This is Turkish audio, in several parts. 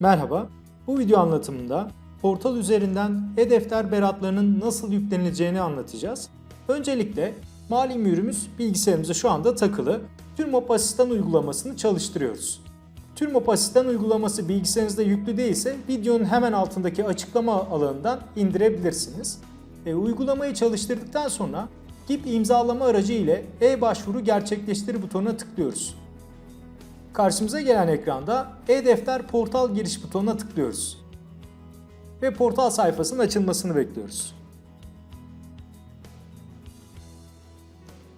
Merhaba, bu video anlatımında portal üzerinden e-defter beratlarının nasıl yüklenileceğini anlatacağız. Öncelikle mali mürümüz bilgisayarımıza şu anda takılı. TÜRMOP Asistan uygulamasını çalıştırıyoruz. TÜRMOP Asistan uygulaması bilgisayarınızda yüklü değilse videonun hemen altındaki açıklama alanından indirebilirsiniz. E, uygulamayı çalıştırdıktan sonra GIP imzalama aracı ile e-başvuru gerçekleştir butonuna tıklıyoruz. Karşımıza gelen ekranda e-defter portal giriş butonuna tıklıyoruz. Ve portal sayfasının açılmasını bekliyoruz.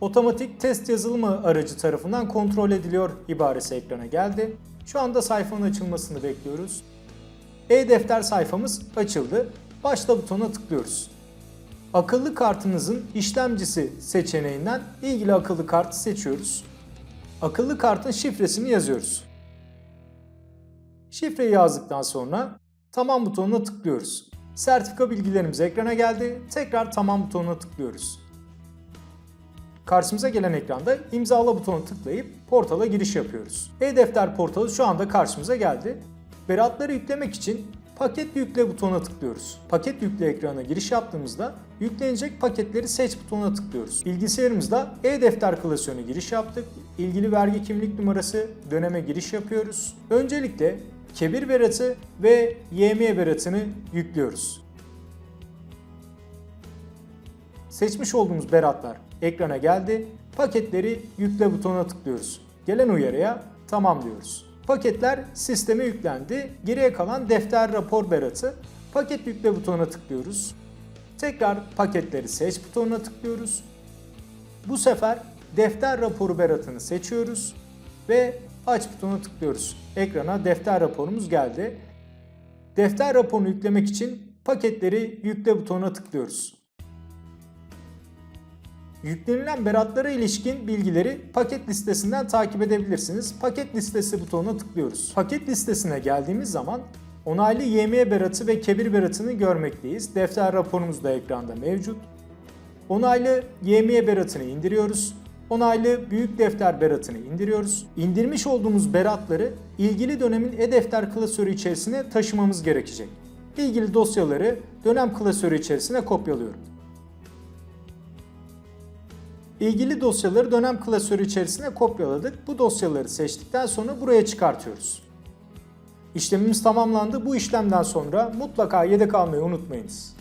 Otomatik test yazılımı aracı tarafından kontrol ediliyor ibaresi ekrana geldi. Şu anda sayfanın açılmasını bekliyoruz. E-defter sayfamız açıldı. Başla butonuna tıklıyoruz. Akıllı kartınızın işlemcisi seçeneğinden ilgili akıllı kartı seçiyoruz. Akıllı kartın şifresini yazıyoruz. Şifreyi yazdıktan sonra tamam butonuna tıklıyoruz. Sertifika bilgilerimiz ekrana geldi. Tekrar tamam butonuna tıklıyoruz. Karşımıza gelen ekranda imzala butonuna tıklayıp portala giriş yapıyoruz. E-defter portalı şu anda karşımıza geldi. Beratları yüklemek için paket yükle butonuna tıklıyoruz. Paket yükle ekranına giriş yaptığımızda yüklenecek paketleri seç butonuna tıklıyoruz. Bilgisayarımızda e-defter klasörüne giriş yaptık. İlgili vergi kimlik numarası döneme giriş yapıyoruz. Öncelikle kebir beratı ve YM beratını yüklüyoruz. Seçmiş olduğumuz beratlar ekrana geldi. Paketleri yükle butonuna tıklıyoruz. Gelen uyarıya tamam diyoruz. Paketler sisteme yüklendi. Geriye kalan defter rapor beratı. Paket yükle butonuna tıklıyoruz. Tekrar paketleri seç butonuna tıklıyoruz. Bu sefer defter raporu beratını seçiyoruz ve aç butonuna tıklıyoruz. Ekrana defter raporumuz geldi. Defter raporunu yüklemek için paketleri yükle butonuna tıklıyoruz. Yüklenilen beratlara ilişkin bilgileri paket listesinden takip edebilirsiniz. Paket listesi butonuna tıklıyoruz. Paket listesine geldiğimiz zaman onaylı YM beratı ve kebir beratını görmekteyiz. Defter raporumuz da ekranda mevcut. Onaylı YM beratını indiriyoruz. Onaylı büyük defter beratını indiriyoruz. İndirmiş olduğumuz beratları ilgili dönemin e-defter klasörü içerisine taşımamız gerekecek. İlgili dosyaları dönem klasörü içerisine kopyalıyorum. İlgili dosyaları dönem klasörü içerisine kopyaladık. Bu dosyaları seçtikten sonra buraya çıkartıyoruz. İşlemimiz tamamlandı. Bu işlemden sonra mutlaka yedek almayı unutmayınız.